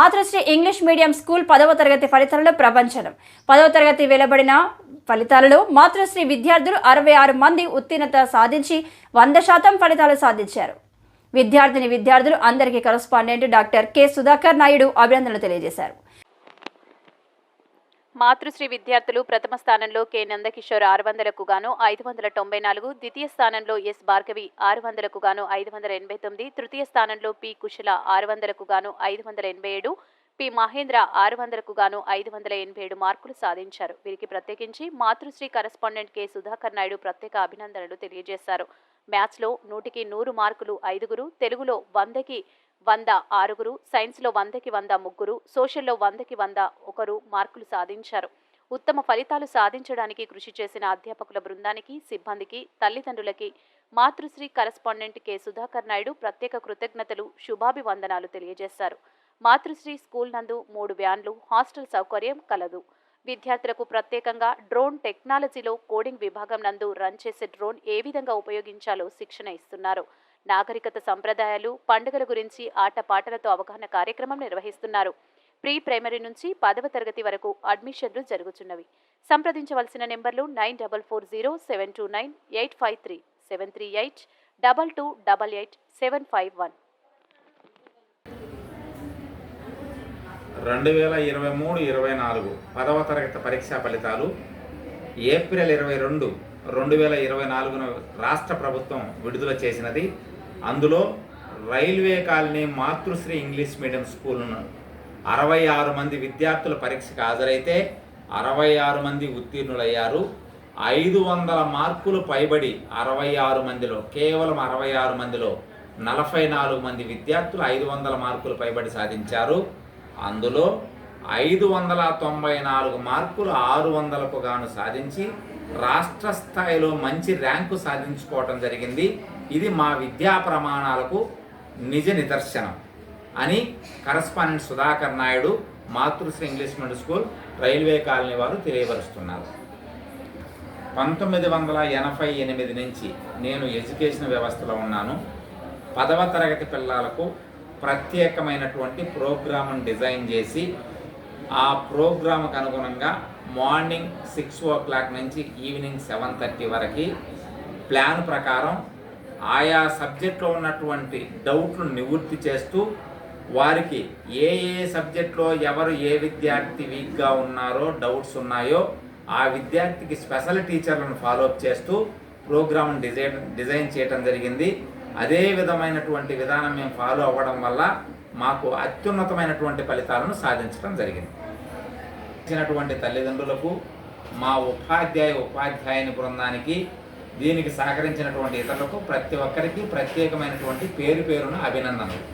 మాతృశ్రీ English medium school పదవ తరగతి ఫలితాలలో ప్రపంచనం పదవ తరగతి వెలువడిన ఫలితాలలో మాతృశ్రీ విద్యార్థులు అరవై ఆరు మంది ఉత్తీర్ణత సాధించి వంద శాతం ఫలితాలు సాధించారు. విద్యార్థిని విద్యార్థులు అందరికీ correspondent doctor K Sudhakar Naidu అభినందనలు తెలియజేశారు. మాతృశ్రీ విద్యార్థులు ప్రథమ స్థానంలో కె. నందకిషోర్ ఆరు వందలకు గాను ఐదు వందల తొంభై నాలుగు ద్వితీయ స్థానంలో ఎస్. భార్గవి ఆరు వందలకు గాను ఐదు వందల ఎనభై తొమ్మిది తృతీయ స్థానంలో పి. కుశల ఆరు వందలకు గాను ఐదు వందల ఎనభై ఏడు పి. మహేంద్ర ఆరు వందలకు గాను ఐదు వందల ఎనభై ఏడు మార్కులు సాధించారు. వీరికి ప్రత్యేకించి మాతృశ్రీ కరస్పాండెంట్ కె. సుధాకర్ నాయుడు ప్రత్యేక అభినందనలు తెలియజేశారు. మ్యాచ్లో నూటికి నూరు మార్కులు ఐదుగురు తెలుగులో వందకి వంద ఆరుగురు సైన్స్లో వందకి వంద ముగ్గురు సోషల్లో వందకి వంద ఒకరు మార్కులు సాధించారు. ఉత్తమ ఫలితాలు సాధించడానికి కృషి చేసిన అధ్యాపకుల బృందానికి సిబ్బందికి తల్లిదండ్రులకి మాతృశ్రీ కరస్పాండెంట్ కె. సుధాకర్ నాయుడు ప్రత్యేక కృతజ్ఞతలు శుభాభివందనాలు తెలియజేశారు. మాతృశ్రీ స్కూల్ నందు మూడు వ్యాన్లు హాస్టల్ సౌకర్యం కలదు. విద్యార్థులకు ప్రత్యేకంగా డ్రోన్ టెక్నాలజీలో కోడింగ్ విభాగం నందు రన్ చేసే డ్రోన్ ఏ విధంగా ఉపయోగించాలో శిక్షణ ఇస్తున్నారు. నాగరికత సంప్రదాయాలు పండుగల గురించి ఆటపాటలతో అవగాహన కార్యక్రమం నిర్వహిస్తున్నారు. ప్రీ ప్రైమరీ నుంచి పదవ తరగతి వరకు అడ్మిషన్లు జరుగుతున్నవి. సంప్రదించవలసిన నెంబర్లు nine double four zero seven two nine eight five three seven three eight double two double eight seven five one. రెండు వేల ఇరవై మూడు ఇరవై నాలుగు పదవ తరగతి పరీక్షా ఫలితాలు ఏప్రిల్ ఇరవై రెండు రెండు వేల ఇరవై నాలుగున రాష్ట్ర ప్రభుత్వం విడుదల చేసినది. అందులో railway colony Matrusri English medium స్కూల్ను అరవై ఆరు మంది విద్యార్థుల పరీక్షకు హాజరైతే అరవై ఆరు మంది ఉత్తీర్ణులయ్యారు. ఐదు వందల మార్కులు పైబడి అరవై ఆరు మందిలో కేవలం అరవై ఆరు మందిలో నలభై నాలుగు మంది విద్యార్థులు ఐదు వందల మార్కులు పైబడి సాధించారు. అందులో ఐదు వందల తొంభై నాలుగు మార్కులు ఆరు వందలకు గాను సాధించి రాష్ట్ర స్థాయిలో మంచి ర్యాంకు సాధించుకోవటం జరిగింది. ఇది మా విద్యా ప్రమాణాలకు నిజ నిదర్శనం అని correspondent Sudhakar Naidu Matrusri English medium school railway colony వారు తెలియపరుస్తున్నారు. పంతొమ్మిది వందల ఎనభై ఎనిమిది నుంచి నేను ఎడ్యుకేషన్ వ్యవస్థలో ఉన్నాను. పదవ తరగతి పిల్లలకు ప్రత్యేకమైనటువంటి ప్రోగ్రామ్ను డిజైన్ చేసి ఆ ప్రోగ్రామ్కి అనుగుణంగా మార్నింగ్ సిక్స్ ఓ క్లాక్ నుంచి ఈవినింగ్ సెవెన్ థర్టీ వరకు ప్లాన్ ప్రకారం ఆయా సబ్జెక్ట్లో ఉన్నటువంటి డౌట్లు నివృత్తి చేస్తూ వారికి ఏ ఏ సబ్జెక్ట్లో ఎవరు ఏ విద్యార్థి వీక్గా ఉన్నారో డౌట్స్ ఉన్నాయో ఆ విద్యార్థికి స్పెషల్ టీచర్లను ఫాలోఅప్ చేస్తూ ప్రోగ్రామ్ డిజైన్ డిజైన్ చేయటం జరిగింది. అదే విధమైనటువంటి విధానం మేము ఫాలో అవ్వడం వల్ల మాకు అత్యున్నతమైనటువంటి ఫలితాలను సాధించడం జరిగింది. ఇచ్చినటువంటి తల్లిదండ్రులకు మా ఉపాధ్యాయ ఉపాధ్యాయుని బృందానికి దీనికి సహకరించినటువంటి ఇతరులకు ప్రతి ఒక్కరికి ప్రత్యేకమైనటువంటి పేరు పేరున అభినందనలు.